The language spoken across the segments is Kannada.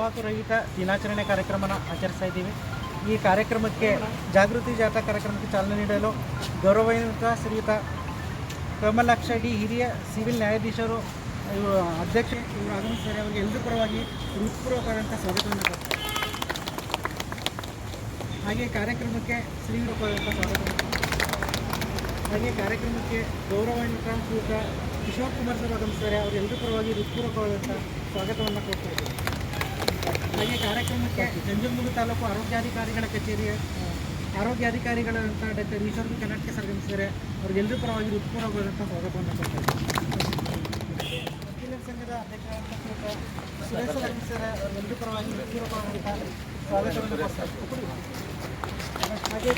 ತಂಬಾಕು ರಹಿತ ದಿನಾಚರಣೆ ಕಾರ್ಯಕ್ರಮನ ಆಚರಿಸ್ತಾ ಇದ್ದೀವಿ. ಈ ಕಾರ್ಯಕ್ರಮಕ್ಕೆ ಜಾಗೃತಿ ಜಾಥಾ ಕಾರ್ಯಕ್ರಮಕ್ಕೆ ಚಾಲನೆ ನೀಡಲು ಗೌರವಾನ್ವಿತ ಶ್ರೀಯುತ ಕಮಲಾಕ್ಷ ಡಿ ಹಿರಿಯ ಸಿವಿಲ್ ನ್ಯಾಯಾಧೀಶರು ಇವರು ಅಧ್ಯಕ್ಷ ಇವರು ಆಗಮಿಸಿದ್ದಾರೆ. ಅವರಿಗೆ ಎಲ್ಲರೂ ಪರವಾಗಿ ಹೃತ್ಪೂರ್ವಕವಾದಂಥ ಸ್ವಾಗತವನ್ನು ಹಾಗೆ ಕಾರ್ಯಕ್ರಮಕ್ಕೆ ಶ್ರೀರೂಪವಾದಂಥ ಸ್ವಾಗತ ಹಾಗೆ ಕಾರ್ಯಕ್ರಮಕ್ಕೆ ಗೌರವಾನ್ವಿತ ಶ್ರೀಯುತ ಕಿಶೋರ್ ಕುಮಾರ್ ಸರ್ ಆಗಮಿಸಿದ್ದಾರೆ. ಎಲ್ಲರೂ ಪರವಾಗಿ ಹೃತ್ಪೂರ್ವಕವಾದಂಥ ಸ್ವಾಗತವನ್ನು ಕೊಡ್ತಾ ಇದ್ದೀವಿ. ಹಾಗೆ ಕಾರ್ಯಕ್ರಮಕ್ಕೆ ನಂಜನಗೂಡು ತಾಲೂಕು ಆರೋಗ್ಯಾಧಿಕಾರಿಗಳ ಕಚೇರಿ ಆ, ಆರೋಗ್ಯಾಧಿಕಾರಿಗಳಂತ ಡಾಕ್ಟರ್ ಈಶ್ವರ್ ಕರ್ನಾಟಕ ಸರ್ ಅವ್ರಿಗೆಲ್ಲರೂ ಪರವಾಗಿ ಹೃತ್ಪೂರ್ವಕವಾದಂಥ ಸ್ವಾಗತವನ್ನು ಕೊಡ್ತಾರೆ ವಕೀಲರ ಸಂಘದ ಅಧ್ಯಕ್ಷರಾದಂಥ ಸುರೇಶ್ ಅವರಿಗೆಲ್ಲರ ಪರವಾಗಿ ಉತ್ಪೂರ್ವಾಗುವಂಥ ಸ್ವಾಗತವನ್ನು ಕೊಡ್ತಾರೆ ಹಾಗೆ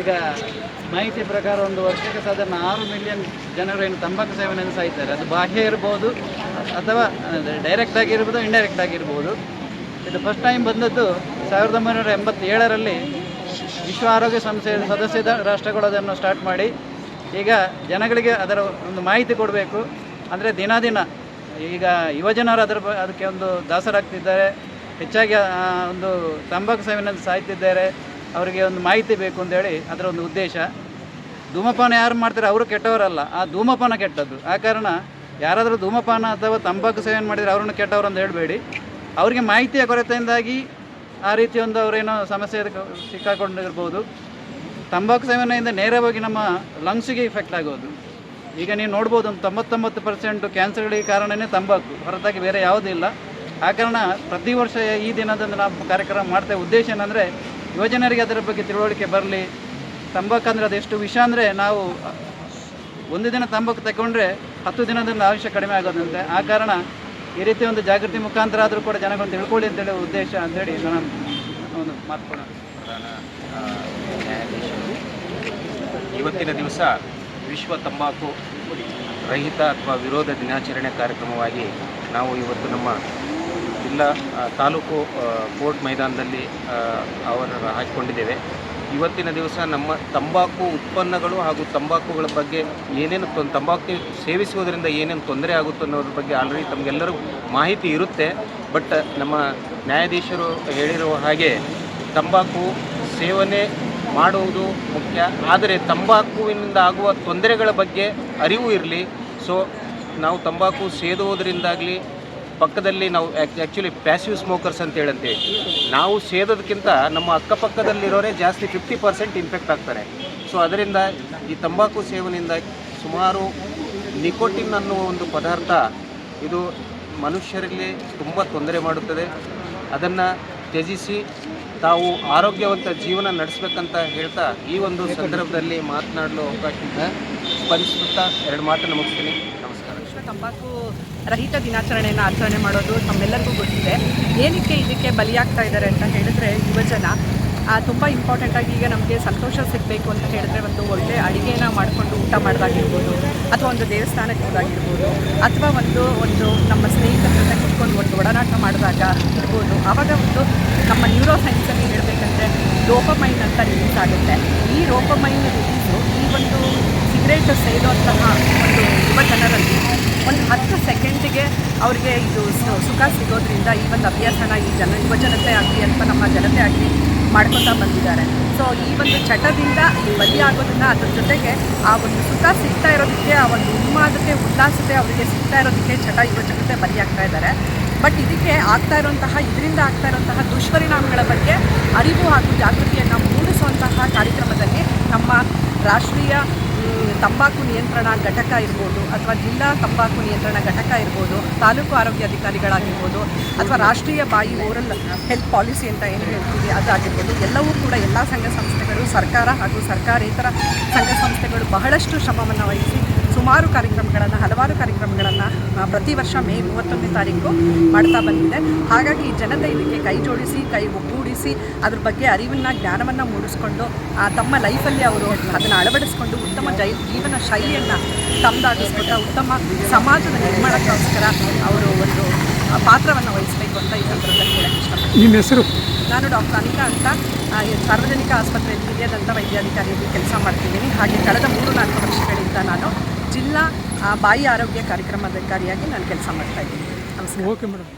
ಈಗ ಮಾಹಿತಿ ಪ್ರಕಾರ ಒಂದು ವರ್ಷಕ್ಕೆ ಸಾಧಾರಣ ಆರು ಮಿಲಿಯನ್ ಜನರು ಏನು ತಂಬಾಕು ಸೇವನೆಯನ್ನು ಸಾಯ್ತಾರೆ. ಅದು ಬಾಹ್ಯ ಇರ್ಬೋದು, ಅಥವಾ ಡೈರೆಕ್ಟ್ ಆಗಿರ್ಬೋದು ಇಂಡೈರೆಕ್ಟ್ ಆಗಿರ್ಬೋದು ಇದು ಫಸ್ಟ್ ಟೈಮ್ ಬಂದದ್ದು ಸಾವಿರದ ಒಂಬೈನೂರ ಎಂಬತ್ತೇಳರಲ್ಲಿ ವಿಶ್ವ ಆರೋಗ್ಯ ಸಂಸ್ಥೆಯ ಸದಸ್ಯ ರಾಷ್ಟ್ರಗಳು ಅದನ್ನು ಸ್ಟಾರ್ಟ್ ಮಾಡಿ. ಈಗ ಜನಗಳಿಗೆ ಅದರ ಒಂದು ಮಾಹಿತಿ ಕೊಡಬೇಕು. ಅಂದರೆ ದಿನ ದಿನ ಈಗ ಯುವಜನರು ಅದರ ಅದಕ್ಕೆ ಒಂದು ದಾಸರಾಗ್ತಿದ್ದಾರೆ. ಹೆಚ್ಚಾಗಿ ಒಂದು ತಂಬಾಕು ಸೇವನೆಯನ್ನು ಸಾಯ್ತಿದ್ದಾರೆ. ಅವರಿಗೆ ಒಂದು ಮಾಹಿತಿ ಬೇಕು ಅಂತೇಳಿ ಅದರ ಒಂದು ಉದ್ದೇಶ. ಧೂಮಪಾನ ಯಾರು ಮಾಡ್ತಾರೆ ಅವರು ಕೆಟ್ಟವರಲ್ಲ, ಆ ಧೂಮಪಾನ ಕೆಟ್ಟದ್ದು. ಆ ಕಾರಣ ಯಾರಾದರೂ ಧೂಮಪಾನ ಅಥವಾ ತಂಬಾಕು ಸೇವನೆ ಮಾಡಿದರೆ ಅವರನ್ನು ಕೆಟ್ಟವರು ಅಂತ ಹೇಳಬೇಡಿ. ಅವರಿಗೆ ಮಾಹಿತಿಯ ಕೊರತೆಯಿಂದಾಗಿ ಆ ರೀತಿ ಒಂದು ಅವರೇನೋ ಸಮಸ್ಯೆ ಸಿಕ್ಕಾಕೊಂಡಿರ್ಬೋದು. ತಂಬಾಕು ಸೇವನೆಯಿಂದ ನೇರವಾಗಿ ನಮ್ಮ ಲಂಗ್ಸಿಗೆ ಇಫೆಕ್ಟ್ ಆಗೋದು. ಈಗ ನೀವು ನೋಡ್ಬೋದು ಒಂದು ತೊಂಬತ್ತೊಂಬತ್ತು ಪರ್ಸೆಂಟು ಕ್ಯಾನ್ಸರ್ಗಳಿಗೆ ಕಾರಣವೇ ತಂಬಾಕು, ಹೊರತಾಗಿ ಬೇರೆ ಯಾವುದೂ ಇಲ್ಲ. ಆ ಕಾರಣ ಪ್ರತಿ ವರ್ಷ ಈ ದಿನದಂದು ನಾವು ಕಾರ್ಯಕ್ರಮ ಮಾಡ್ತೇವೆ. ಉದ್ದೇಶ ಏನಂದರೆ ಯುವಜನರಿಗೆ ಅದರ ಬಗ್ಗೆ ತಿಳುವಳಿಕೆ ಬರಲಿ. ತಂಬಾಕು ಅಂದರೆ ಅದೆಷ್ಟು ವಿಷ ಅಂದರೆ ನಾವು ಒಂದು ದಿನ ತಂಬಾಕು ತಗೊಂಡ್ರೆ ಹತ್ತು ದಿನದಿಂದ ಆಯುಷ್ಯ ಕಡಿಮೆ ಆಗೋದಂತೆ. ಆ ಕಾರಣ ಈ ರೀತಿ ಒಂದು ಜಾಗೃತಿ ಮುಖಾಂತರ ಆದರೂ ಕೂಡ ಜನಗಳನ್ನು ತಿಳ್ಕೊಳ್ಳಿ ಅಂತೇಳಿ ಉದ್ದೇಶ ಅಂತೇಳಿ ನಾನು ಒಂದು ಮಾತುಕೊಳ್ಳೋಣ ಇವತ್ತಿನ ದಿವಸ ವಿಶ್ವ ತಂಬಾಕು ರಹಿತ ಅಥವಾ ವಿರೋಧ ದಿನಾಚರಣೆ ಕಾರ್ಯಕ್ರಮವಾಗಿ ನಾವು ಇವತ್ತು ನಮ್ಮ ಜಿಲ್ಲಾ ತಾಲೂಕು ಕೋರ್ಟ್ ಮೈದಾನದಲ್ಲಿ ಅವರ ಹಾಕಿಕೊಂಡಿದ್ದೇವೆ. ಇವತ್ತಿನ ದಿವಸ ನಮ್ಮ ತಂಬಾಕು ಉತ್ಪನ್ನಗಳು ಹಾಗೂ ತಂಬಾಕುಗಳ ಬಗ್ಗೆ ಏನೇನು ತಂಬಾಕು ಸೇವಿಸುವುದರಿಂದ ಏನೇನು ತೊಂದರೆ ಆಗುತ್ತೆ ಅನ್ನೋದ್ರ ಬಗ್ಗೆ ಆಲ್ರೆಡಿ ತಮಗೆಲ್ಲರಿಗೂ ಮಾಹಿತಿ ಇರುತ್ತೆ. ಬಟ್, ನಮ್ಮ ನ್ಯಾಯಾಧೀಶರು ಹೇಳಿರುವ ಹಾಗೆ ತಂಬಾಕು ಸೇವನೆ ಮಾಡುವುದು ಮುಖ್ಯ. ಆದರೆ ತಂಬಾಕುವಿನಿಂದ ಆಗುವ ತೊಂದರೆಗಳ ಬಗ್ಗೆ ಅರಿವು ಇರಲಿ. ಸೊ, ನಾವು ತಂಬಾಕು ಸೇದುವುದರಿಂದಾಗಲಿ ಪಕ್ಕದಲ್ಲಿ ನಾವು ಆ್ಯಕ್ಚುಲಿ ಪ್ಯಾಸಿವ್ ಸ್ಮೋಕರ್ಸ್ ಅಂತ ಹೇಳಂತೆ. ನಾವು ಸೇದೋದಕ್ಕಿಂತ ನಮ್ಮ ಅಕ್ಕಪಕ್ಕದಲ್ಲಿರೋರೇ ಜಾಸ್ತಿ ಫಿಫ್ಟಿ ಪರ್ಸೆಂಟ್ ಇನ್ಫೆಕ್ಟ್ ಆಗ್ತಾರೆ. ಸೊ ಅದರಿಂದ ಈ ತಂಬಾಕು ಸೇವನೆಯಿಂದ ಸುಮಾರು ನಿಕೋಟಿನ್ ಅನ್ನುವ ಒಂದು ಪದಾರ್ಥ ಇದು ಮನುಷ್ಯರಲ್ಲಿ ತುಂಬ ತೊಂದರೆ ಮಾಡುತ್ತದೆ. ಅದನ್ನು ತ್ಯಜಿಸಿ ತಾವು ಆರೋಗ್ಯವಂತ ಜೀವನ ನಡೆಸಬೇಕಂತ ಹೇಳ್ತಾ ಈ ಒಂದು ಸಂದರ್ಭದಲ್ಲಿ ಮಾತನಾಡಲು ಅವಕಾಶ ಇದೆ ಸ್ಪಂದಿಸುತ್ತಾ ಎರಡು ಮಾತನ್ನು ಮುಗಿಸ್ತೀನಿ. ತಂಬಾಕು ರಹಿತ ದಿನಾಚರಣೆಯನ್ನು ಆಚರಣೆ ಮಾಡೋದು ತಮ್ಮೆಲ್ಲರಿಗೂ ಗೊತ್ತಿದೆ. ಏನಕ್ಕೆ ಇದಕ್ಕೆ ಬಲಿಯಾಗ್ತಾ ಇದ್ದಾರೆ ಅಂತ ಹೇಳಿದ್ರೆ ಯುವಜನ ತುಂಬ ಇಂಪಾರ್ಟೆಂಟಾಗಿ ಈಗ ನಮಗೆ ಸಂತೋಷ ಸಿಗಬೇಕು ಅಂತ ಹೇಳಿದ್ರೆ ಒಂದು ಒಳ್ಳೆ ಅಡುಗೆನ ಮಾಡಿಕೊಂಡು ಊಟ ಮಾಡೋದಾಗಿರ್ಬೋದು, ಅಥವಾ ಒಂದು ದೇವಸ್ಥಾನಕ್ಕೆ ಹೋದಾಗಿರ್ಬೋದು, ಅಥವಾ ಒಂದು ಒಂದು ನಮ್ಮ ಸ್ನೇಹಿತರ ಜೊತೆ ಕುತ್ಕೊಂಡು ಒಂದು ಒಡನಾಟ ಮಾಡಿದಾಗ ಇರ್ಬೋದು. ಆವಾಗ ಒಂದು ನಮ್ಮ ನ್ಯೂರೋ ಸೈನ್ಸಲ್ಲಿ ಹೇಳಬೇಕಂದ್ರೆ ಡೋಪಮೈನ್ ಅಂತ ರಿಲೀಸ್ ಆಗುತ್ತೆ. ಈ ರೋಪಮೈನ್ ರಿಲೀಸು ಈ ಒಂದು ಸಿಗರೇಟ್ ಸೇದುವಂತಹ ಒಂದು ಯುವ ಜನರಲ್ಲಿ ಒಂದು ಹತ್ತು ಸೆಕೆಂಡಿಗೆ ಅವರಿಗೆ ಇದು ಸುಖ ಸಿಗೋದ್ರಿಂದ ಈ ಒಂದು ಅಭ್ಯಾಸನ ಈ ಜನ ಯುವ ಜನತೆ ಆಗಲಿ ಅಥವಾ ನಮ್ಮ ಜನತೆ ಆಗಲಿ ಮಾಡ್ಕೊತಾ ಬಂದಿದ್ದಾರೆ. ಸೊ ಈ ಒಂದು ಚಟದಿಂದ ಬಲಿಯಾಗೋದನ್ನ ಅದ್ರ ಜೊತೆಗೆ ಆ ಒಂದು ಸುಖ ಸಿಗ್ತಾ ಇರೋದಕ್ಕೆ, ಆ ಒಂದು ಉನ್ಮಾದತೆ ಉಲ್ಲಾಸತೆ ಅವರಿಗೆ ಸಿಗ್ತಾ ಇರೋದಕ್ಕೆ ಚಟ ಯುವ ಜನತೆ ಬಲಿಯಾಗ್ತಾ ಇದ್ದಾರೆ. ಬಟ್ ಇದಕ್ಕೆ ಆಗ್ತಾ ಇರುವಂತಹ ಇದರಿಂದ ಆಗ್ತಾ ಇರುವಂತಹ ದುಷ್ಪರಿಣಾಮಗಳ ಬಗ್ಗೆ ಅರಿವು ಹಾಗೂ ಜಾಗೃತಿಯನ್ನು ಮೂಡಿಸುವಂತಹ ಕಾರ್ಯಕ್ರಮದಲ್ಲಿ ನಮ್ಮ ರಾಷ್ಟ್ರೀಯ ತಂಬಾಕು ನಿಯಂತ್ರಣ ಘಟಕ ಇರ್ಬೋದು ಅಥವಾ ಜಿಲ್ಲಾ ತಂಬಾಕು ನಿಯಂತ್ರಣ ಘಟಕ ಇರ್ಬೋದು, ತಾಲೂಕು ಆರೋಗ್ಯ ಅಧಿಕಾರಿಗಳಾಗಿರ್ಬೋದು ಅಥವಾ ರಾಷ್ಟ್ರೀಯ ಬಾಯಿ ಓರಲ್ ಹೆಲ್ತ್ ಪಾಲಿಸಿ ಅಂತ ಏನು ಹೇಳ್ತೀವಿ, ಅದಾಗಿರ್ಬೋದು. ಎಲ್ಲವೂ ಕೂಡ ಎಲ್ಲ ಸಂಘ ಸಂಸ್ಥೆಗಳು, ಸರ್ಕಾರ ಹಾಗೂ ಸರ್ಕಾರೇತರ ಸಂಘ ಸಂಸ್ಥೆಗಳು ಬಹಳಷ್ಟು ಶ್ರಮವನ್ನು ವಹಿಸಿ ಸುಮಾರು ಕಾರ್ಯಕ್ರಮಗಳನ್ನು, ಹಲವಾರು ಕಾರ್ಯಕ್ರಮಗಳನ್ನು ಪ್ರತಿ ವರ್ಷ ಮೇ ಮೂವತ್ತೊಂದನೇ ತಾರೀಕು ಮಾಡ್ತಾ ಬಂದಿದೆ. ಹಾಗಾಗಿ ಜನತೆ ಇದಕ್ಕೆ ಕೈ ಜೋಡಿಸಿ, ಕೈ ಒಗ್ಗೂಡಿಸಿ ಅದ್ರ ಬಗ್ಗೆ ಅರಿವನ್ನು ಜ್ಞಾನವನ್ನು ಮೂಡಿಸ್ಕೊಂಡು ಆ, ತಮ್ಮ ಲೈಫಲ್ಲಿ ಅವರು ಅದನ್ನು ಅಳವಡಿಸ್ಕೊಂಡು ಉತ್ತಮ ಜೈ ಜೀವನ ಶೈಲಿಯನ್ನು ತಮ್ಮದಾಗಿಸ್ಕೊಟ್ಟ ಉತ್ತಮ ಸಮಾಜದ ನಿರ್ಮಾಣಕ್ಕೋಸ್ಕರ ಅವರು ಒಂದು ಪಾತ್ರವನ್ನು ವಹಿಸಬೇಕು ಅಂತ ಈ ಸಂದರ್ಭದಲ್ಲಿ ಹೇಳಕ್ಕೆ ಇಷ್ಟಪಡ್ತೀನಿ. ನಿಮ್ಮ ಹೆಸರು? ನಾನು ಡಾಕ್ಟರ್ ಅನಿಕಾ ಅಂತ ಸಾರ್ವಜನಿಕ ಆಸ್ಪತ್ರೆಯಲ್ಲಿ ಹಿರಿಯ ದಂತ ವೈದ್ಯಾಧಿಕಾರಿಯಾಗಿ ಕೆಲಸ ಮಾಡ್ತಿದ್ದೀನಿ. ಹಾಗೆ ಕಳೆದ ಮೂರು ನಾಲ್ಕು ವರ್ಷಗಳಿಂದ ನಾನು ಜಿಲ್ಲಾ ಬಾಯಿ ಆರೋಗ್ಯ ಕಾರ್ಯಕ್ರಮಾಧಿಕಾರಿಯಾಗಿ ನಾನು ಕೆಲಸ ಮಾಡ್ತಾ ಇದ್ದೀನಿ. ನಮಸ್ಕಾರ. Okay madam.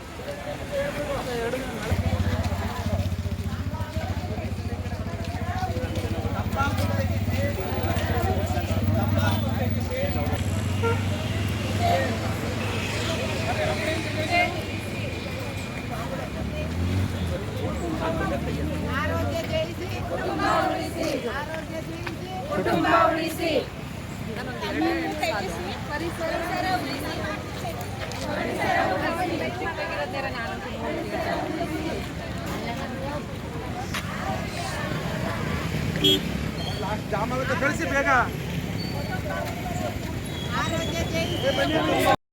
ಜಾಮ ಕಳಿಸಿ ಬೇಗ